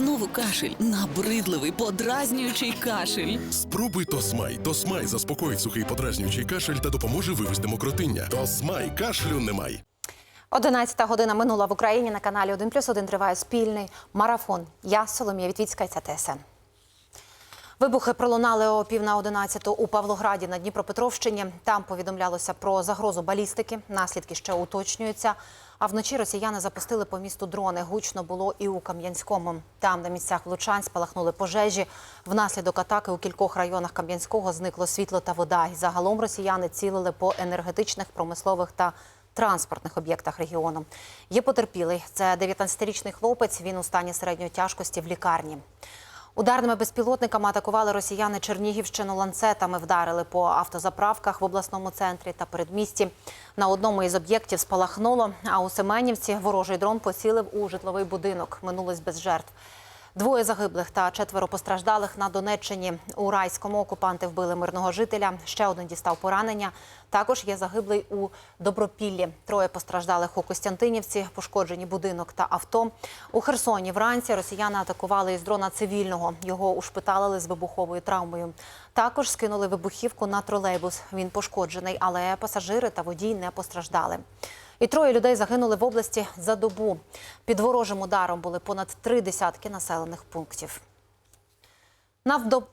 Знову кашель, набридливий, подразнюючий кашель. Спробуй Тосмай. Тосмай заспокоїть сухий подразнюючий кашель та допоможе вивести мокротиння. Тосмай кашлю немає. 11 година минула в Україні на каналі 1 плюс 1 триває спільний марафон. Я Соломія Вітвіцька і це ТСН. Вибухи пролунали о пів на 11 у Павлограді на Дніпропетровщині. Там повідомлялося про загрозу балістики. Наслідки ще уточнюються. А вночі росіяни запустили по місту дрони. Гучно було і у Кам'янському. Там на місцях влучань спалахнули пожежі. Внаслідок атаки у кількох районах Кам'янського зникло світло та вода. І загалом росіяни цілили по енергетичних, промислових та транспортних об'єктах регіону. Є потерпілий. Це 19-річний хлопець. Він у стані середньої тяжкості в лікарні. Ударними безпілотниками атакували росіяни Чернігівщину ланцетами, вдарили по автозаправках в обласному центрі та передмісті. На одному із об'єктів спалахнуло, а у Семенівці ворожий дрон поцілив у житловий будинок. Минулось без жертв. Двоє загиблих та четверо постраждалих на Донеччині. У райському окупанти вбили мирного жителя. Ще один дістав поранення. Також є загиблий у Добропіллі. Троє постраждалих у Костянтинівці, пошкоджені будинок та авто. У Херсоні вранці росіяни атакували із дрона цивільного. Його ушпиталили з вибуховою травмою. Також скинули вибухівку на тролейбус. Він пошкоджений, але пасажири та водій не постраждали. І троє людей загинули в області за добу. Під ворожим ударом були понад три десятки населених пунктів.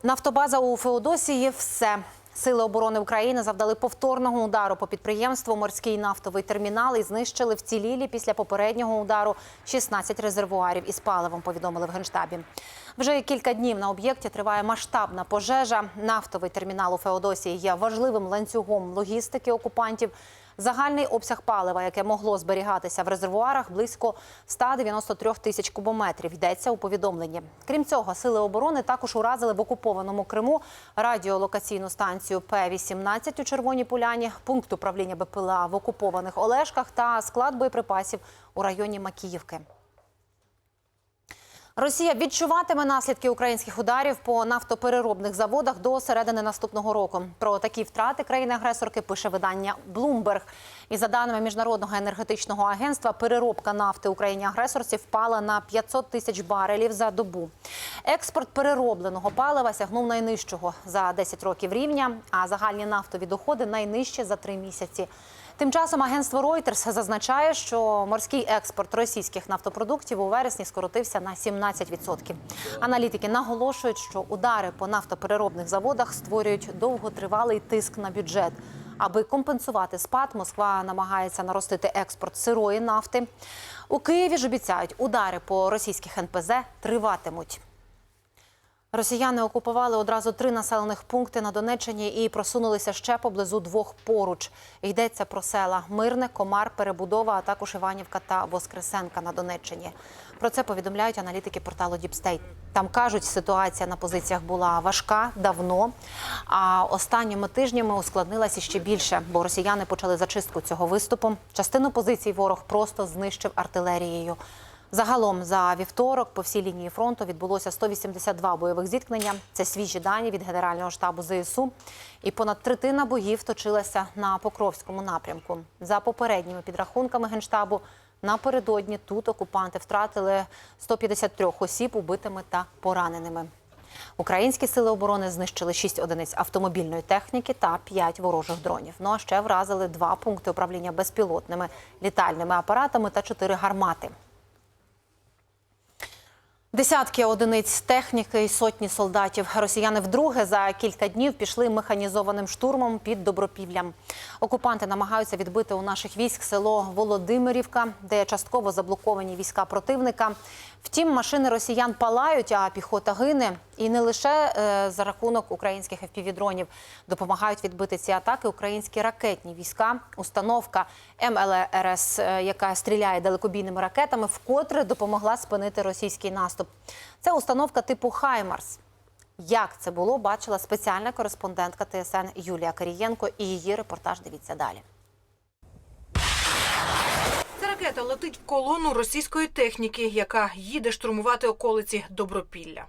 Нафтобаза у Феодосії все. Сили оборони України завдали повторного удару по підприємству Морський нафтовий термінал і знищили вцілілі після попереднього удару 16 резервуарів із паливом. Повідомили в генштабі. Вже кілька днів на об'єкті триває масштабна пожежа. Нафтовий термінал у Феодосії є важливим ланцюгом логістики окупантів. Загальний обсяг палива, яке могло зберігатися в резервуарах, близько 193 тисяч кубометрів. Йдеться у повідомленні. Крім цього, сили оборони також уразили в окупованому Криму радіолокаційну станцію П-18 у Червоній Поляні, пункт управління БПЛА в окупованих Олешках та склад боєприпасів у районі Макіївки. Росія відчуватиме наслідки українських ударів по нафтопереробних заводах до середини наступного року. Про такі втрати країни-агресорки пише видання Bloomberg. І за даними міжнародного енергетичного агентства, переробка нафти Україні-агресорці впала на 500 тисяч барелів за добу. Експорт переробленого палива сягнув найнижчого за 10 років рівня, а загальні нафтові доходи найнижчі за три місяці. Тим часом агентство Reuters зазначає, що морський експорт російських нафтопродуктів у вересні скоротився на 17%. Аналітики наголошують, що удари по нафтопереробних заводах створюють довготривалий тиск на бюджет. Аби компенсувати спад, Москва намагається наростити експорт сирої нафти. У Києві ж обіцяють, удари по російських НПЗ триватимуть. Росіяни окупували одразу три населених пункти на Донеччині і просунулися ще поблизу двох поруч. Йдеться про села Мирне, Комар, Перебудова, а також Іванівка та Воскресенка на Донеччині. Про це повідомляють аналітики порталу Діпстейт. Там кажуть, ситуація на позиціях була важка давно. А останніми тижнями ускладнилася ще більше, бо росіяни почали зачистку цього виступу. Частину позицій ворог просто знищив артилерією. Загалом за вівторок по всій лінії фронту відбулося 182 бойових зіткнення. Це свіжі дані від Генерального штабу ЗСУ. І понад третина боїв точилася на Покровському напрямку. За попередніми підрахунками генштабу, напередодні тут окупанти втратили 153 осіб убитими та пораненими. Українські сили оборони знищили 6 одиниць автомобільної техніки та 5 ворожих дронів. Ну а ще вразили два пункти управління безпілотними літальними апаратами та 4 гармати. Десятки одиниць техніки і сотні солдатів. Росіяни вдруге за кілька днів пішли механізованим штурмом під Добропіллям. Окупанти намагаються відбити у наших військ село Володимирівка, де частково заблоковані війська противника. Втім, машини росіян палають, а піхота гине. І не лише е, за рахунок українських FPV-дронів допомагають відбити ці атаки українські ракетні війська. Установка МЛРС, е, яка стріляє далекобійними ракетами, вкотре допомогла спинити російський наступ. Це установка типу Хаймарс. Як це було, бачила спеціальна кореспондентка ТСН Юлія Карієнко і її репортаж. Дивіться далі. Ця ракета летить в колону російської техніки, яка їде штурмувати околиці Добропілля.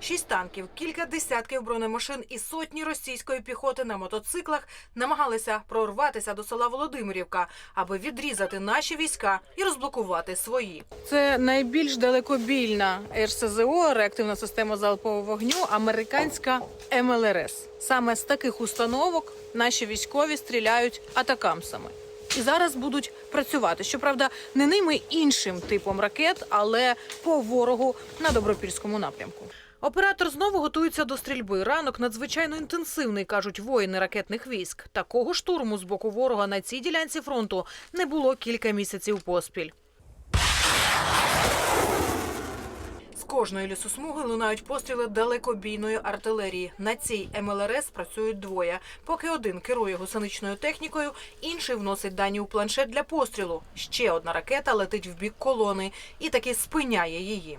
Шість танків, кілька десятків бронемашин і сотні російської піхоти на мотоциклах намагалися прорватися до села Володимирівка, аби відрізати наші війська і розблокувати свої. Це найбільш далекобільна РСЗО, реактивна система залпового вогню, американська МЛРС. Саме з таких установок наші військові стріляють атакамсами. І зараз будуть працювати. Щоправда, не ними іншим типом ракет, але по ворогу на добропільському напрямку. Оператор знову готується до стрільби. Ранок надзвичайно інтенсивний, кажуть воїни ракетних військ. Такого штурму з боку ворога на цій ділянці фронту не було кілька місяців поспіль. Кожної лісосмуги лунають постріли далекобійної артилерії. На цій МЛРС працюють двоє. Поки один керує гусеничною технікою, інший вносить дані у планшет для пострілу. Ще одна ракета летить в бік колони і таки спиняє її.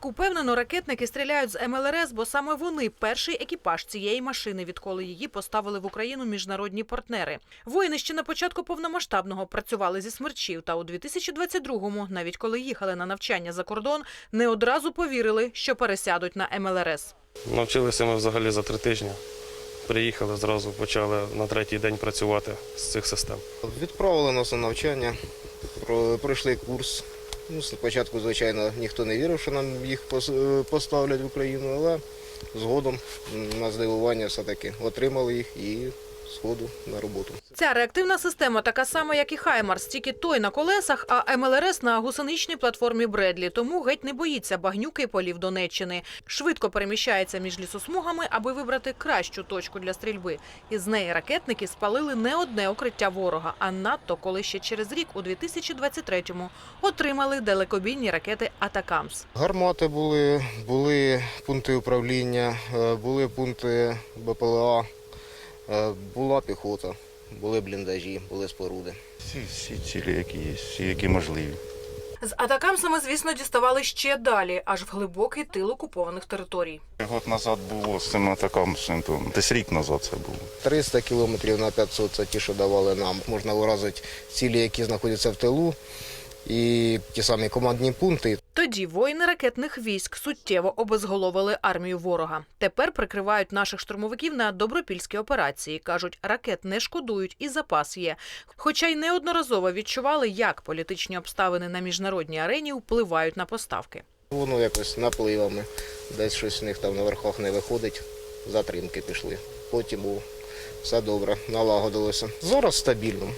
Так, упевнено, ракетники стріляють з МЛРС, бо саме вони перший екіпаж цієї машини, відколи її поставили в Україну міжнародні партнери. Воїни ще на початку повномасштабного працювали зі смерчів, та у 2022-му, навіть коли їхали на навчання за кордон, не одразу повірили, що пересядуть на МЛРС. Навчилися ми взагалі за три тижні. Приїхали зразу, почали на третій день працювати з цих систем. Відправили нас на навчання, пройшли курс. Ну, спочатку, звичайно, ніхто не вірив, що нам їх е, поставлять в Україну, але згодом на здивування все-таки отримали їх і сходу на роботу. Ця реактивна система така сама, як і Хаймарс, тільки той на колесах, а МЛРС на гусеничній платформі Бредлі. Тому геть не боїться багнюки і полів Донеччини. Швидко переміщається між лісосмугами, аби вибрати кращу точку для стрільби. Із неї ракетники спалили не одне укриття ворога, а надто коли ще через рік, у 2023-му, отримали далекобійні ракети Атакамс. Гармати були, були пункти управління, е, були пункти БПЛА, була піхота, були бліндажі, були споруди. Всі, всі цілі, які є, всі, які можливі. З Атакамсами, звісно, діставали ще далі, аж в глибокий тил окупованих територій. Год назад було з цим атакам, десь рік назад це було. 300 кілометрів на 500 – це ті, що давали нам. Можна вразити цілі, які знаходяться в тилу, і ті самі командні пункти. Тоді воїни ракетних військ суттєво обезголовили армію ворога. Тепер прикривають наших штурмовиків на добропільські операції. кажуть, ракет не шкодують і запас є. Хоча й неодноразово відчували, як політичні обставини на міжнародній арені впливають на поставки. Воно якось напливами, десь щось у них там на верхах не виходить, затримки пішли. Потім о, все добре, налагодилося. Зараз стабільно.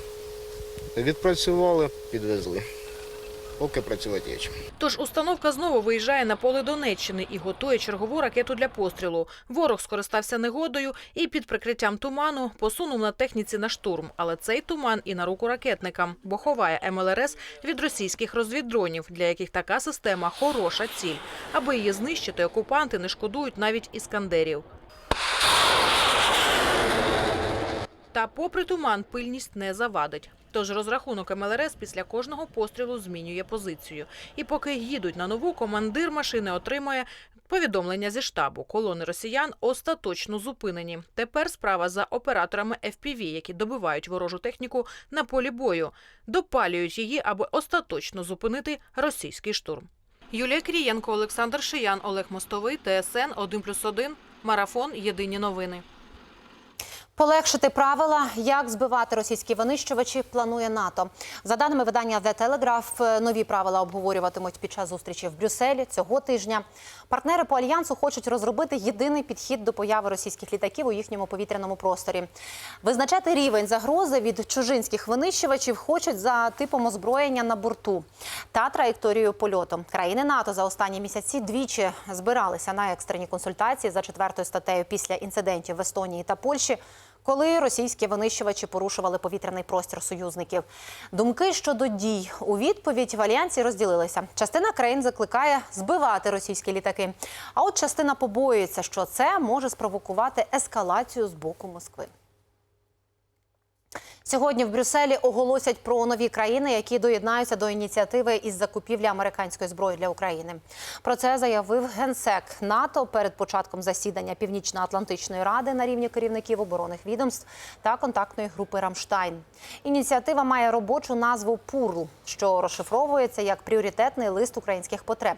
Відпрацювали, підвезли. Поки працювати є чим. Тож установка знову виїжджає на поле Донеччини і готує чергову ракету для пострілу. Ворог скористався негодою і під прикриттям туману посунув на техніці на штурм. Але цей туман і на руку ракетникам, бо ховає МЛРС від російських розвіддронів, для яких така система хороша ціль. Аби її знищити, окупанти не шкодують навіть іскандерів. Та попри туман пильність не завадить. Тож розрахунок МЛРС після кожного пострілу змінює позицію. І поки їдуть на нову, командир машини отримує повідомлення зі штабу. Колони росіян остаточно зупинені. Тепер справа за операторами FPV, які добивають ворожу техніку на полі бою, допалюють її, аби остаточно зупинити російський штурм. Юлія Крієнко, Олександр Шиян, Олег Мостовий, ТСН 1+,1, Марафон. Єдині новини. Полегшити правила, як збивати російські винищувачі, планує НАТО. За даними видання The Telegraph, нові правила обговорюватимуть під час зустрічі в Брюсселі цього тижня. Партнери по альянсу хочуть розробити єдиний підхід до появи російських літаків у їхньому повітряному просторі. Визначати рівень загрози від чужинських винищувачів хочуть за типом озброєння на борту та траєкторією польоту. Країни НАТО за останні місяці двічі збиралися на екстрені консультації за четвертою статтею після інцидентів в Естонії та Польщі. Коли російські винищувачі порушували повітряний простір союзників, думки щодо дій у відповідь в альянсі розділилися. Частина країн закликає збивати російські літаки. А от частина побоюється, що це може спровокувати ескалацію з боку Москви. Сьогодні в Брюсселі оголосять про нові країни, які доєднаються до ініціативи із закупівлі американської зброї для України. Про це заявив генсек НАТО перед початком засідання Північно-Атлантичної ради на рівні керівників оборонних відомств та контактної групи Рамштайн. Ініціатива має робочу назву ПУРЛ, що розшифровується як пріоритетний лист українських потреб.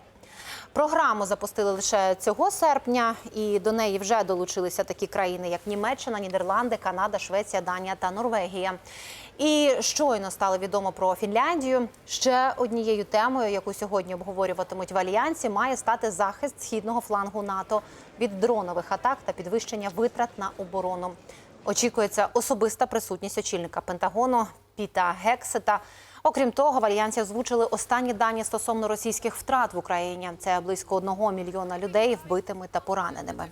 Програму запустили лише цього серпня, і до неї вже долучилися такі країни, як Німеччина, Нідерланди, Канада, Швеція, Данія та Норвегія. І щойно стало відомо про Фінляндію. Ще однією темою, яку сьогодні обговорюватимуть в альянсі, має стати захист східного флангу НАТО від дронових атак та підвищення витрат на оборону. Очікується особиста присутність очільника Пентагону Піта Гексета. Окрім того, в альянсі озвучили останні дані стосовно російських втрат в Україні. Це близько одного мільйона людей вбитими та пораненими.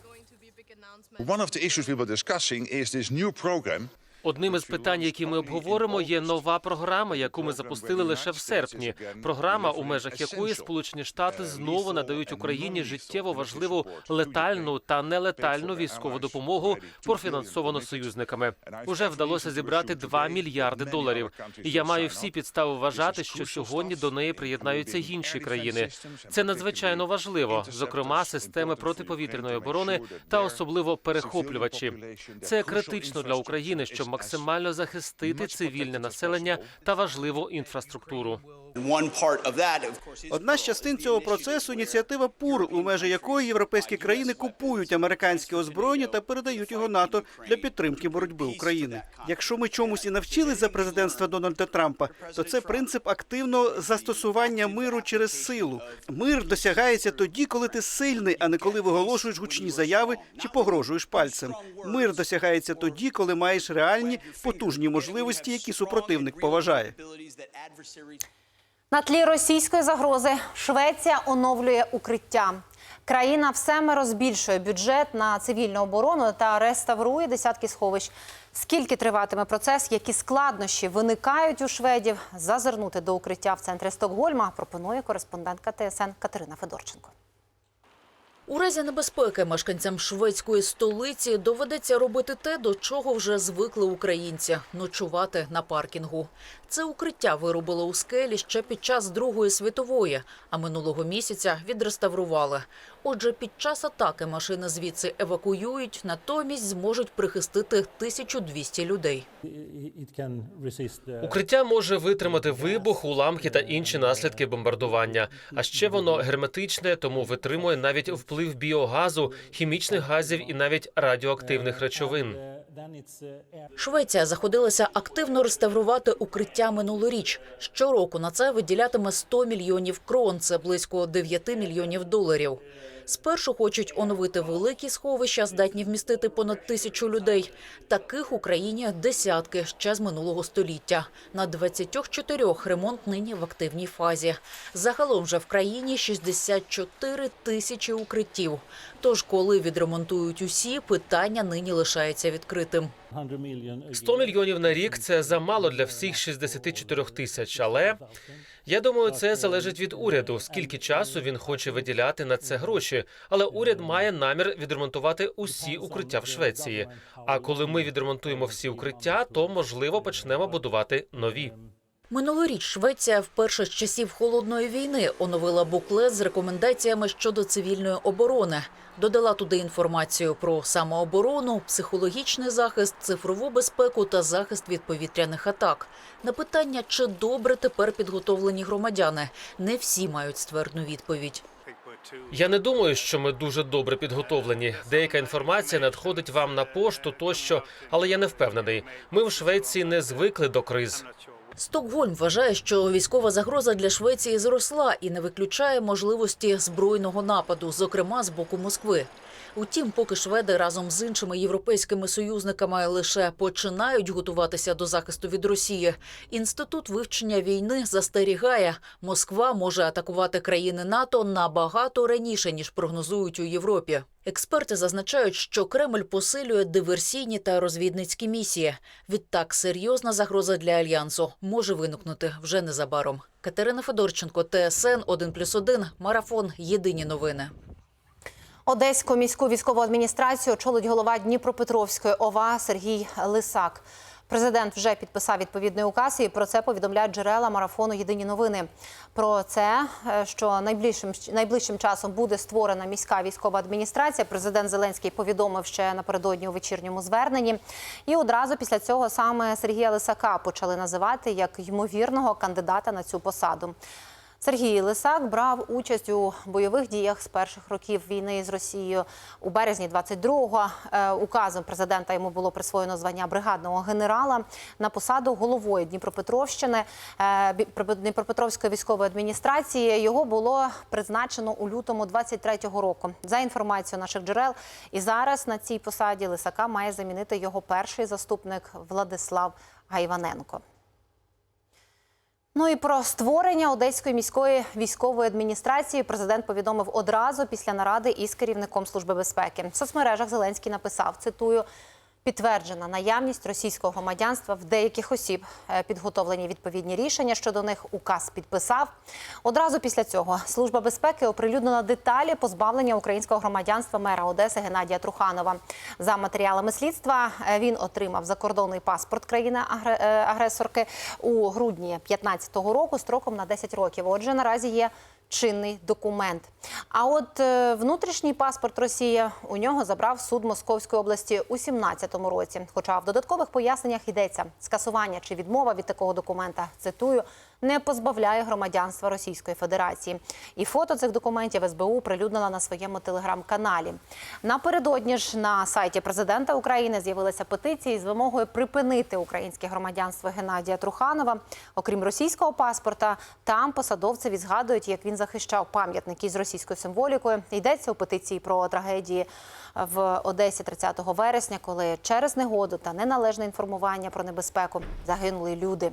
Одним із питань, які ми обговоримо, є нова програма, яку ми запустили лише в серпні. Програма, у межах якої Сполучені Штати знову надають Україні життєво важливу летальну та нелетальну військову допомогу, профінансовану союзниками. Уже вдалося зібрати 2 мільярди доларів. І я маю всі підстави вважати, що сьогодні до неї приєднаються інші країни. Це надзвичайно важливо, зокрема, системи протиповітряної оборони та особливо перехоплювачі. Це критично для України, щоб максимально захистити цивільне населення та важливу інфраструктуру. Одна з частин цього процесу ініціатива ПУР, у межі якої європейські країни купують американське озброєння та передають його НАТО для підтримки боротьби України. Якщо ми чомусь і навчились за президентства Дональда Трампа, то це принцип активного застосування миру через силу. Мир досягається тоді, коли ти сильний, а не коли виголошуєш гучні заяви чи погрожуєш пальцем. Мир досягається тоді, коли маєш реальні потужні можливості, які супротивник поважає. На тлі російської загрози Швеція оновлює укриття. Країна всемиро збільшує бюджет на цивільну оборону та реставрує десятки сховищ. Скільки триватиме процес, які складнощі виникають у шведів? Зазирнути до укриття в центрі Стокгольма пропонує кореспондентка ТСН Катерина Федорченко. У разі небезпеки мешканцям шведської столиці доведеться робити те, до чого вже звикли українці – ночувати на паркінгу. Це укриття виробило у скелі ще під час Другої світової, а минулого місяця відреставрували. Отже, під час атаки машини звідси евакуюють, натомість зможуть прихистити 1200 людей. Укриття може витримати вибух, уламки та інші наслідки бомбардування. А ще воно герметичне, тому витримує навіть вплив біогазу, хімічних газів і навіть радіоактивних речовин. Швеція заходилася активно реставрувати укриття минулоріч. Щороку на це виділятиме 100 мільйонів крон, це близько 9 мільйонів доларів. Спершу хочуть оновити великі сховища, здатні вмістити понад тисячу людей. Таких в Україні десятки ще з минулого століття. На 24 ремонт нині в активній фазі. Загалом же в країні 64 тисячі укриттів. Тож, коли відремонтують усі, питання нині лишається відкритим. 100 мільйонів на рік це замало для всіх 64 тисяч. Але я думаю, це залежить від уряду. Скільки часу він хоче виділяти на це гроші. Але уряд має намір відремонтувати усі укриття в Швеції. А коли ми відремонтуємо всі укриття, то можливо почнемо будувати нові. Минулоріч Швеція вперше з часів холодної війни оновила буклет з рекомендаціями щодо цивільної оборони. Додала туди інформацію про самооборону, психологічний захист, цифрову безпеку та захист від повітряних атак. На питання, чи добре тепер підготовлені громадяни, не всі мають ствердну відповідь. Я не думаю, що ми дуже добре підготовлені. Деяка інформація надходить вам на пошту тощо, але я не впевнений. Ми в Швеції не звикли до криз. Стокгольм вважає, що військова загроза для Швеції зросла і не виключає можливості збройного нападу, зокрема з боку Москви. Утім, поки шведи разом з іншими європейськими союзниками лише починають готуватися до захисту від Росії. Інститут вивчення війни застерігає, Москва може атакувати країни НАТО набагато раніше ніж прогнозують у Європі. Експерти зазначають, що Кремль посилює диверсійні та розвідницькі місії. Відтак серйозна загроза для альянсу може виникнути вже незабаром. Катерина Федорченко, ТСН 1+,1, Марафон. Єдині новини. Одеську міську військову адміністрацію очолить голова Дніпропетровської ОВА Сергій Лисак. Президент вже підписав відповідний указ, і про це повідомляють джерела марафону Єдині новини. Про це, е, що найближчим найближчим часом буде створена міська військова адміністрація. Президент Зеленський повідомив ще напередодні у вечірньому зверненні. І одразу після цього саме Сергія Лисака почали називати як ймовірного кандидата на цю посаду. Сергій Лисак брав участь у бойових діях з перших років війни з Росією. У березні 22-го е, указом президента йому було присвоєно звання бригадного генерала на посаду головою Дніпропетровщини е, Дніпропетровської військової адміністрації. Його було призначено у лютому 23-го року. За інформацією наших джерел, і зараз на цій посаді Лисака має замінити його перший заступник Владислав Гайваненко. Ну і про створення Одеської міської військової адміністрації президент повідомив одразу після наради із керівником служби безпеки. В соцмережах Зеленський написав: цитую. Підтверджена наявність російського громадянства в деяких осіб. Е, Підготовлені відповідні рішення щодо них указ підписав. Одразу після цього служба безпеки оприлюднила деталі позбавлення українського громадянства мера Одеси Геннадія Труханова. За матеріалами слідства е, він отримав закордонний паспорт країни-агресорки у грудні 2015 року строком на 10 років. Отже, наразі є чинний документ. А от е, внутрішній паспорт Росії у нього забрав суд Московської області у 17-му році. Хоча в додаткових поясненнях йдеться скасування чи відмова від такого документа. Цитую. Не позбавляє громадянства Російської Федерації, і фото цих документів СБУ прилюднила на своєму телеграм-каналі. Напередодні ж на сайті президента України з'явилися петиції з вимогою припинити українське громадянство Геннадія Труханова. Окрім російського паспорта, там посадовцеві згадують, як він захищав пам'ятники з російською символікою. Йдеться у петиції про трагедії в Одесі 30 вересня, коли через негоду та неналежне інформування про небезпеку загинули люди.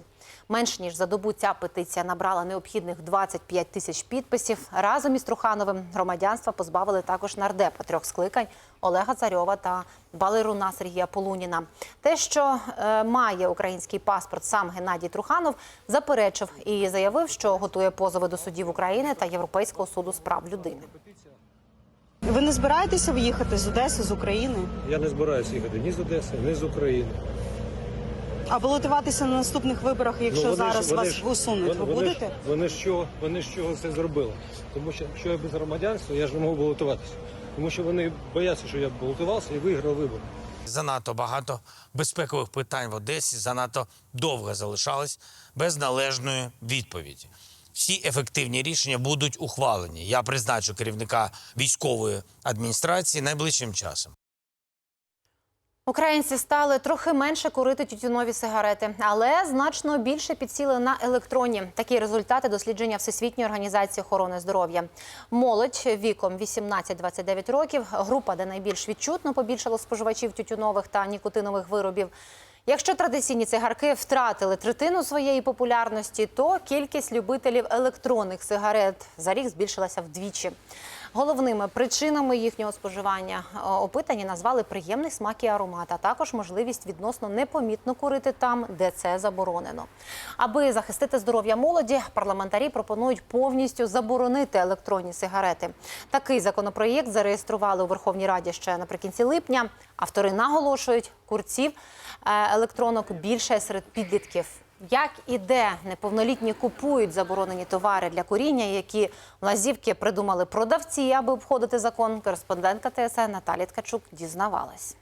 Менш ніж за добу ця петиція набрала необхідних 25 тисяч підписів. Разом із Трухановим громадянства позбавили також нардепа трьох скликань Олега Царьова та балеруна Сергія Полуніна. Те, що е, має український паспорт сам Геннадій Труханов, заперечив і заявив, що готує позови до судів України та Європейського суду з прав людини. Ви не збираєтеся виїхати з Одеси, з України? Я не збираюся їхати ні з Одеси, ні з України. А балотуватися на наступних виборах, якщо Ну, вони ж- зараз вони вас ж- усунуть, ви вони- вони ж- будете? Вони ж чого, вони ж чого це зробили? Тому що якщо я без громадянства, я ж не можу балотуватися. Тому що вони бояться, що я балотувався і виграв вибори. Занадто багато безпекових питань в Одесі занадто довго залишались без належної відповіді. Всі ефективні рішення будуть ухвалені. Я призначу керівника військової адміністрації найближчим часом. Українці стали трохи менше курити тютюнові сигарети, але значно більше підсіли на електронні. Такі результати дослідження Всесвітньої організації охорони здоров'я. Молодь віком 18-29 років, група, де найбільш відчутно побільшало споживачів тютюнових та нікотинових виробів. Якщо традиційні цигарки втратили третину своєї популярності, то кількість любителів електронних сигарет за рік збільшилася вдвічі. Головними причинами їхнього споживання е, опитані назвали приємний смак і аромат, а також можливість відносно непомітно курити там, де це заборонено. Аби захистити здоров'я молоді, парламентарі пропонують повністю заборонити електронні сигарети. Такий законопроєкт зареєстрували у Верховній Раді ще наприкінці липня. Автори наголошують, курців е, електронок більше серед підлітків. Як і де неповнолітні купують заборонені товари для куріння, які лазівки придумали продавці, аби обходити закон, кореспондентка ТСН Наталі Ткачук дізнавалась.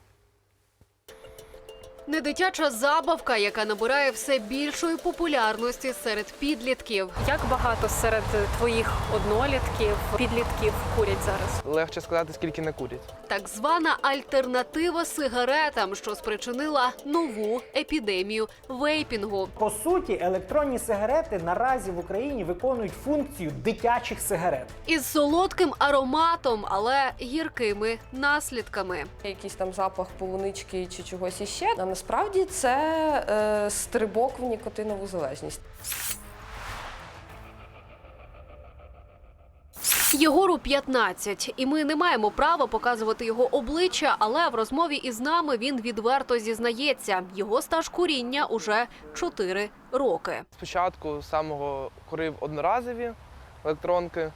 Недитяча забавка, яка набирає все більшої популярності серед підлітків. Як багато серед твоїх однолітків, підлітків курять зараз? Легше сказати, скільки не курять. Так звана альтернатива сигаретам, що спричинила нову епідемію вейпінгу. По суті, електронні сигарети наразі в Україні виконують функцію дитячих сигарет. Із солодким ароматом, але гіркими наслідками. Якийсь там запах полунички чи чогось іще. Насправді це е, стрибок в нікотинову залежність. Єгору 15, і ми не маємо права показувати його обличчя, але в розмові із нами він відверто зізнається. Його стаж куріння уже 4 роки. Спочатку самого курив одноразові електронки,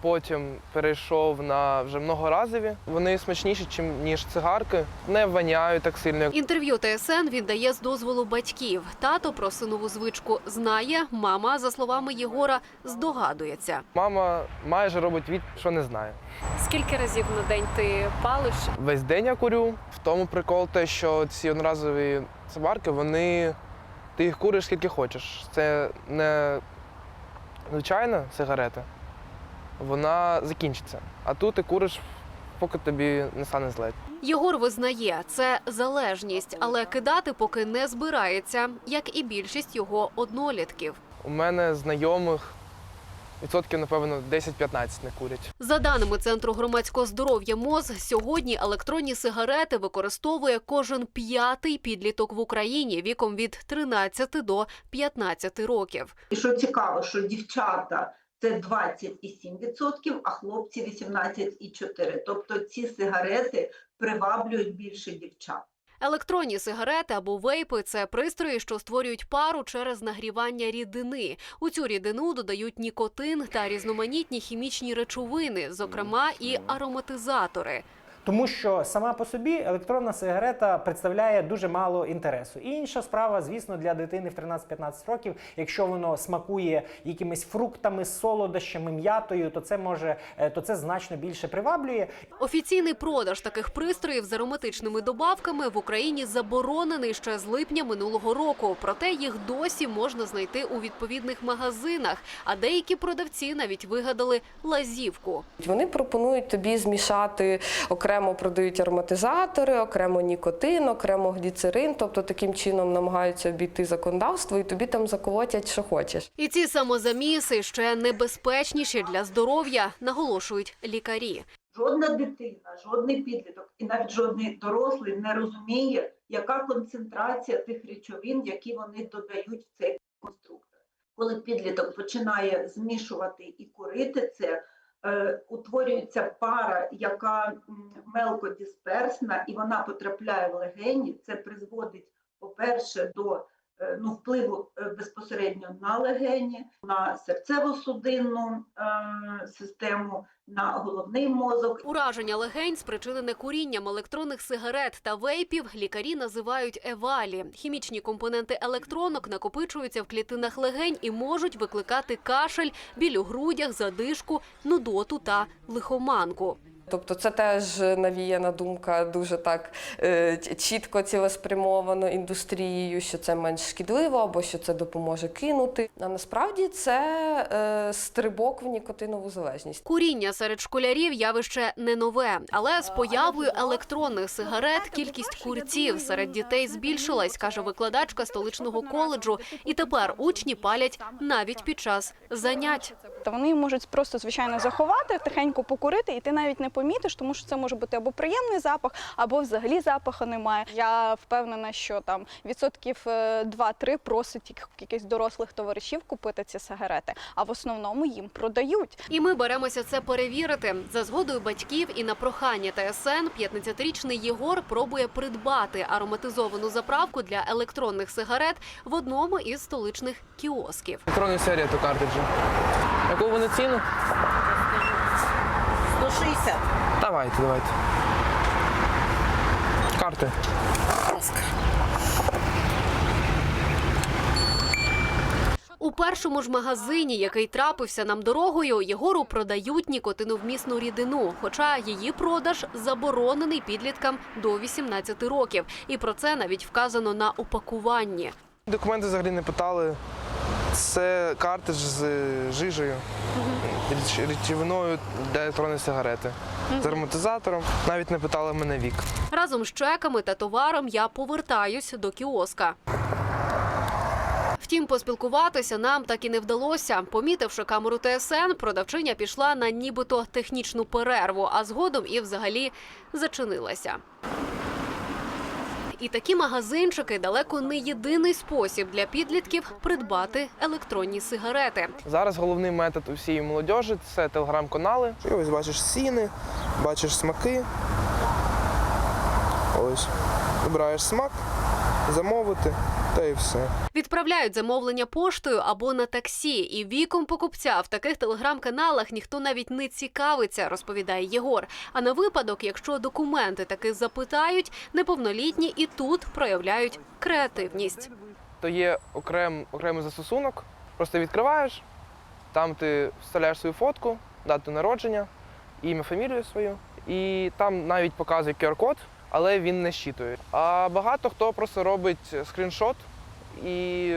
потім перейшов на вже многоразові. Вони смачніші, чим ніж цигарки, не воняють так сильно. Інтерв'ю ТСН він дає з дозволу батьків. Тато про синову звичку знає. Мама, за словами Єгора, здогадується. Мама майже робить від, що не знає. Скільки разів на день ти палиш? Весь день я курю. В тому прикол те, що ці одноразові цигарки, вони ти їх куриш скільки хочеш. Це не звичайна сигарета, вона закінчиться. А тут ти куриш, поки тобі не стане зле. Єгор визнає, це залежність, але кидати поки не збирається, як і більшість його однолітків. У мене знайомих відсотків, напевно, 10-15 не курять. За даними Центру громадського здоров'я МОЗ, сьогодні електронні сигарети використовує кожен п'ятий підліток в Україні віком від 13 до 15 років. І що цікаво, що дівчата це 27%, а хлопці 18,4%. Тобто ці сигарети приваблюють більше дівчат. Електронні сигарети або вейпи це пристрої, що створюють пару через нагрівання рідини. У цю рідину додають нікотин та різноманітні хімічні речовини, зокрема і ароматизатори. Тому що сама по собі електронна сигарета представляє дуже мало інтересу. І інша справа, звісно, для дитини в 13-15 років, якщо воно смакує якимись фруктами, солодощами, м'ятою, то це може е, то це значно більше приваблює. Офіційний продаж таких пристроїв з ароматичними добавками в Україні заборонений ще з липня минулого року. Проте їх досі можна знайти у відповідних магазинах. А деякі продавці навіть вигадали лазівку. Вони пропонують тобі змішати окремо продають ароматизатори, окремо нікотин, окремо гліцерин. Тобто таким чином намагаються обійти законодавство і тобі там заколотять, що хочеш. І ці самозаміси ще небезпечніші для здоров'я, наголошують лікарі. Жодна дитина, жодний підліток і навіть жодний дорослий не розуміє, яка концентрація тих речовин, які вони додають в цей конструктор. Коли підліток починає змішувати і курити це, утворюється пара, яка мелкодисперсна, і вона потрапляє в легені. Це призводить, по-перше, до е, ну, впливу е, безпосередньо на легені, на серцево-судинну е, систему, на головний мозок. Ураження легень, спричинене курінням електронних сигарет та вейпів, лікарі називають евалі. Хімічні компоненти електронок накопичуються в клітинах легень і можуть викликати кашель, біль у грудях, задишку, нудоту та лихоманку. Тобто це теж навіяна думка дуже так е, чітко цілеспрямовано індустрією, що це менш шкідливо або що це допоможе кинути. А насправді це е, стрибок в нікотинову залежність. Куріння серед школярів явище не нове, але з появою електронних сигарет кількість курців серед дітей збільшилась, каже викладачка столичного коледжу. І тепер учні палять навіть під час занять. Та вони можуть просто звичайно заховати, тихенько покурити, і ти навіть не помітиш, тому що це може бути або приємний запах, або взагалі запаху немає. Я впевнена, що там відсотків е, 2-3 просить якихось дорослих товаришів купити ці сигарети, а в основному їм продають. І ми беремося це перевірити. За згодою батьків і на прохання ТСН 15-річний Єгор пробує придбати ароматизовану заправку для електронних сигарет в одному із столичних кіосків. Електронні серії то картриджі. Яку вони ціну? 160. Давайте, давайте. Карти. У першому ж магазині, який трапився нам дорогою, Єгору продають нікотиновмісну рідину, хоча її продаж заборонений підліткам до 18 років. І про це навіть вказано на упакуванні. Документи взагалі не питали. Це картридж з жижею, речовиною для електронної сигарети. З ароматизатором. Навіть не питали мене вік. Разом з чеками та товаром я повертаюсь до кіоска. Втім, поспілкуватися нам так і не вдалося. Помітивши камеру ТСН, продавчиня пішла на нібито технічну перерву, а згодом і взагалі зачинилася. І такі магазинчики далеко не єдиний спосіб для підлітків придбати електронні сигарети. Зараз головний метод усієї молодежі молодіжі це телеграм-канали. І ось бачиш ціни, бачиш смаки. Ось. Вибираєш смак, замовити Та і все. Відправляють замовлення поштою або на таксі, і віком покупця в таких телеграм-каналах ніхто навіть не цікавиться, розповідає Єгор. А на випадок, якщо документи таки запитають, неповнолітні і тут проявляють креативність. То є окрем, окремий застосунок, просто відкриваєш, там ти вставляєш свою фотку, дату народження, ім'я, фамілію свою, і там навіть показує QR-код, але він не щитує. А багато хто просто робить скріншот і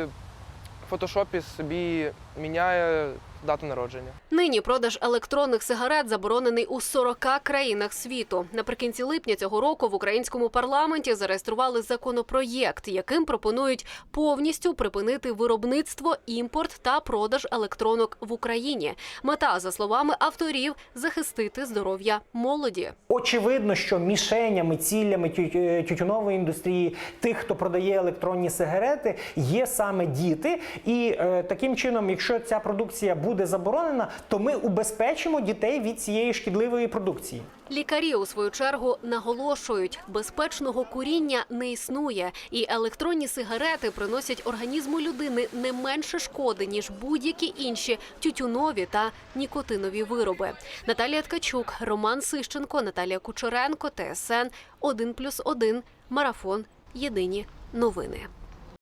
в фотошопі собі міняє дату народження. Нині продаж електронних сигарет заборонений у 40 країнах світу. Наприкінці липня цього року в українському парламенті зареєстрували законопроєкт, яким пропонують повністю припинити виробництво, імпорт та продаж електронок в Україні. Мета, за словами авторів, захистити здоров'я молоді. Очевидно, що мішенями, цілями е, тютюнової індустрії, тих, хто продає електронні сигарети, є саме діти. І е, таким чином, якщо ця продукція буде заборонена, то ми убезпечимо дітей від цієї шкідливої продукції. Лікарі у свою чергу наголошують, безпечного куріння не існує, і електронні сигарети приносять організму людини не менше шкоди ніж будь-які інші тютюнові та нікотинові вироби. Наталія Ткачук, Роман Сищенко, Наталія Кучеренко, ТСН 1+,1, Марафон. Єдині новини.